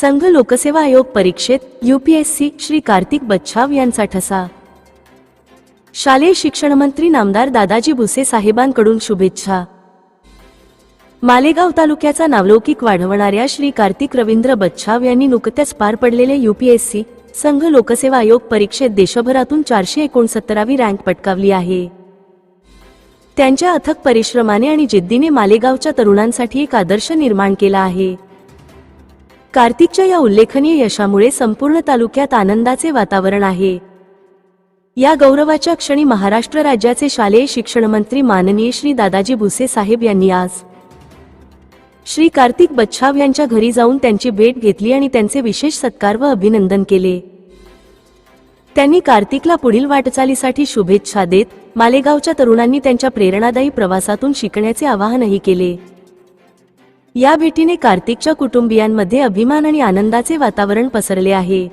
संघ लोकसेवा आयोग परीक्षेत यूपीएससी श्री कार्तिक बच्छाव यांचा ठसा. शालेय शिक्षण मंत्री नामदार दादाजी भुसे साहेबांकडून शुभेच्छा. मालेगाव तालुक्याचा नावलौकिक वाढवणाऱ्या श्री कार्तिक रवींद्र बच्छाव यांनी नुकत्याच पार पडलेले यूपीएससी संघ लोकसेवा आयोग परीक्षेत देशभरातून चारशे एकोणसत्तरावी रँक पटकावली आहे. त्यांच्या अथक परिश्रमाने आणि जिद्दीने मालेगावच्या तरुणांसाठी एक आदर्श निर्माण केला आहे. कार्तिकच्या या उल्लेखनीय यशामुळे संपूर्ण तालुक्यात आनंदाचे वातावरण आहे. या गौरवाच्या क्षणी महाराष्ट्र राज्याचे शालेय शिक्षण मंत्री माननीय श्री दादाजी भुसे साहेब यांनी आज श्री कार्तिक बच्छाव यांच्या घरी जाऊन त्यांची भेट घेतली आणि त्यांचे विशेष सत्कार व अभिनंदन केले. त्यांनी कार्तिकला पुढील वाटचालीसाठी शुभेच्छा देत मालेगावच्या तरुणांनी त्यांच्या प्रेरणादायी प्रवासातून शिकण्याचे आवाहनही केले. या भेटीने कार्तिकच्या कुटुंबियांमध्ये अभिमान आणि आनंदाचे वातावरण पसरले आहे.